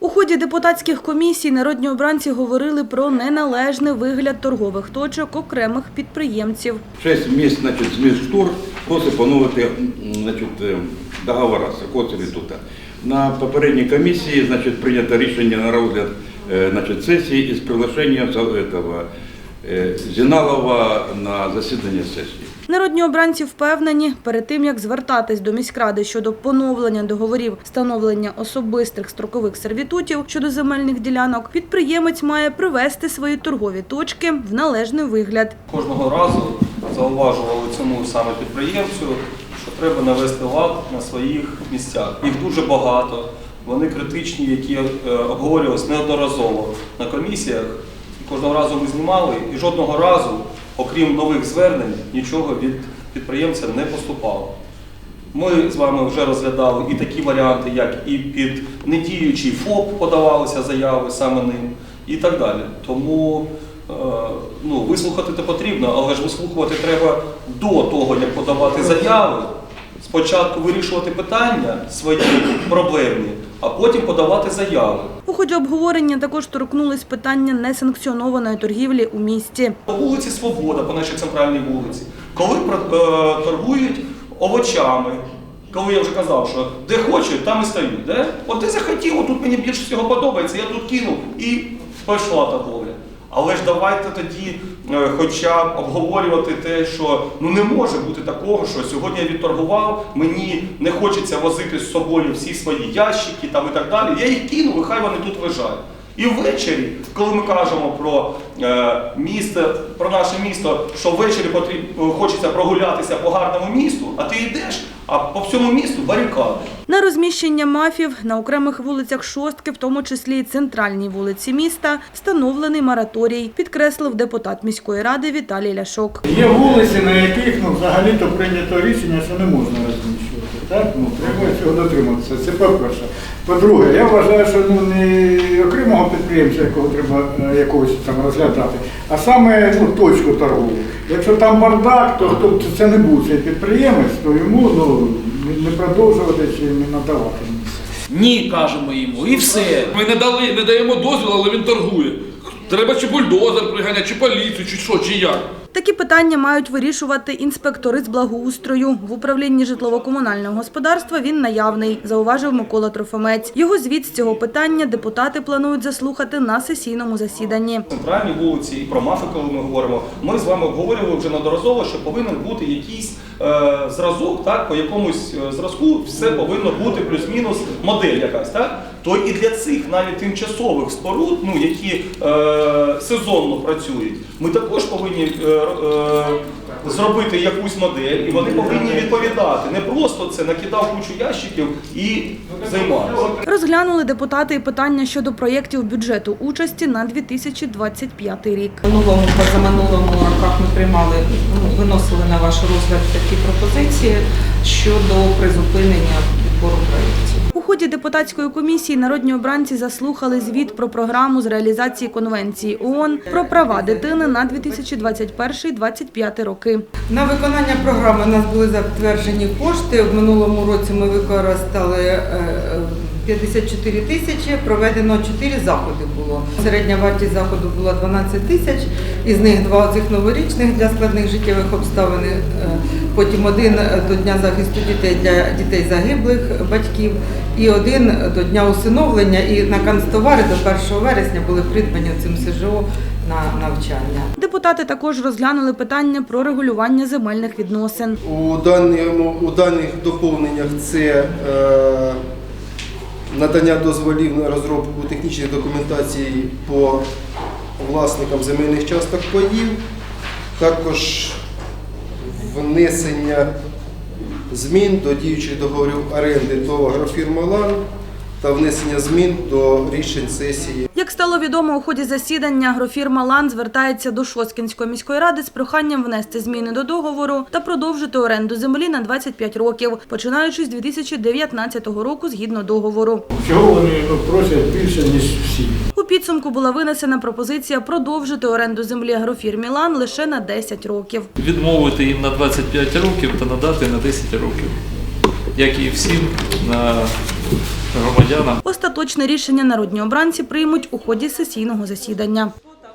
У ході депутатських комісій народні обранці говорили про неналежний вигляд торгових точок окремих підприємців. Шесть місць, значить, змістур просить поновити значить, е, договори з Коцерітута. На попередній комісії значить, прийнято рішення на розгляд е, значить, сесії із приглашенням за- этого, е, Зіналова на засідання сесії. Народні обранці впевнені, перед тим як звертатись до міськради щодо поновлення договорів встановлення особистих строкових сервітутів щодо земельних ділянок, підприємець має привести свої торгові точки в належний вигляд. Кожного разу зауважували цьому саме підприємцю, що треба навести лад на своїх місцях. Їх дуже багато, вони критичні, які е, обговорювалися неодноразово на комісіях. Кожного разу ми знімали, і жодного разу, окрім нових звернень, нічого від підприємця не поступало. Ми з вами вже розглядали і такі варіанти, як і під недіючий ФОП подавалися заяви саме ним, і так далі. Тому е, ну, вислухати то потрібно, але ж вислухувати треба до того, як подавати заяви. Спочатку вирішувати питання свої проблемні, а потім подавати заяву. У ході обговорення також торкнулись питання несанкціонованої торгівлі у місті. По вулиці Свобода, по нашій центральній вулиці, коли е, торгують овочами, коли я вже казав, що де хочуть, там і стають. Де? От ти захотів, тут мені більше всього подобається, я тут кинув і пішла торговля. Але ж давайте тоді е, хоча б обговорювати те, що ну не може бути такого, що сьогодні я відторгував, мені не хочеться возити з собою всі свої ящики там і так далі. Я їх кину, і хай вони тут лежать. І ввечері, коли ми кажемо про е, місто, про наше місто, що ввечері потрібно хочеться прогулятися по гарному місту, а ти йдеш, а по всьому місту барикади. На розміщення мафів на окремих вулицях Шостки, в тому числі і центральній вулиці міста, встановлений мораторій, підкреслив депутат міської ради Віталій Ляшок. Є вулиці, на яких ну, взагалі-то прийнято рішення, що не можна розміщувати. Так? Ну, треба цього дотриматися. Це по-перше. По-друге, я вважаю, що ну, не окремого підприємця, якого треба е, якогось там розглядати, а саме ну, точку торгову. Якщо там бардак, то хто б це не був цей підприємець, то йому ну, не- не продовжувати чи не надавати місце. Ні, кажемо йому, і все. Ми не дали, не даємо дозвіл, але він торгує. Треба чи бульдозер приганяти, чи поліцію, чи що, чи як. Такі питання мають вирішувати інспектори з благоустрою. В управлінні житлово-комунального господарства він наявний, зауважив Микола Трофимець. Його звіт з цього питання депутати планують заслухати на сесійному засіданні. центральній вулиці і про мафи, коли ми говоримо, ми з вами обговорювали вже неодноразово, що повинен бути якийсь е, зразок, так, по якомусь е, зразку все повинно бути плюс-мінус модель якась, так? То і для цих навіть тимчасових споруд, ну, які е, сезонно працюють, ми також повинні е, зробити якусь модель, і вони повинні відповідати. Не просто це накидав кучу ящиків і займався. Розглянули депутати і питання щодо проєктів бюджету участі на 2025 рік. минулому, позаминулому роках ми приймали, ну, виносили на ваш розгляд такі пропозиції щодо призупинення відбору проєктів. Ході депутатської комісії народні обранці заслухали звіт про програму з реалізації конвенції ООН про права дитини на 2021-2025 роки. На виконання програми у нас були затверджені кошти. В минулому році ми використали е, е, 54 тисячі, проведено 4 заходи було. Середня вартість заходу була 12 тисяч, із них два цих новорічних для складних життєвих обставин, е, потім один до Дня захисту дітей для дітей загиблих батьків і один до Дня усиновлення. І на канцтовари до 1 вересня були придбані цим СЖО на навчання. Депутати також розглянули питання про регулювання земельних відносин. У, даному, у даних доповненнях це е, надання дозволів на розробку технічної документації по власникам земельних часток паїв, також внесення змін до діючих договорів оренди ТОВ «Агрофірма «Лан» та внесення змін до рішень сесії. Як стало відомо у ході засідання, агрофірма «Лан» звертається до Шосткінської міської ради з проханням внести зміни до договору та продовжити оренду землі на 25 років, починаючи з 2019 року згідно договору. Чого вони ну, просять більше, ніж всі? У підсумку була винесена пропозиція продовжити оренду землі агрофірмі «Лан» лише на 10 років. відмовити їм на 25 років та надати на 10 років, як і всім на громадянам. Остаточне рішення народні обранці приймуть у ході сесійного засідання.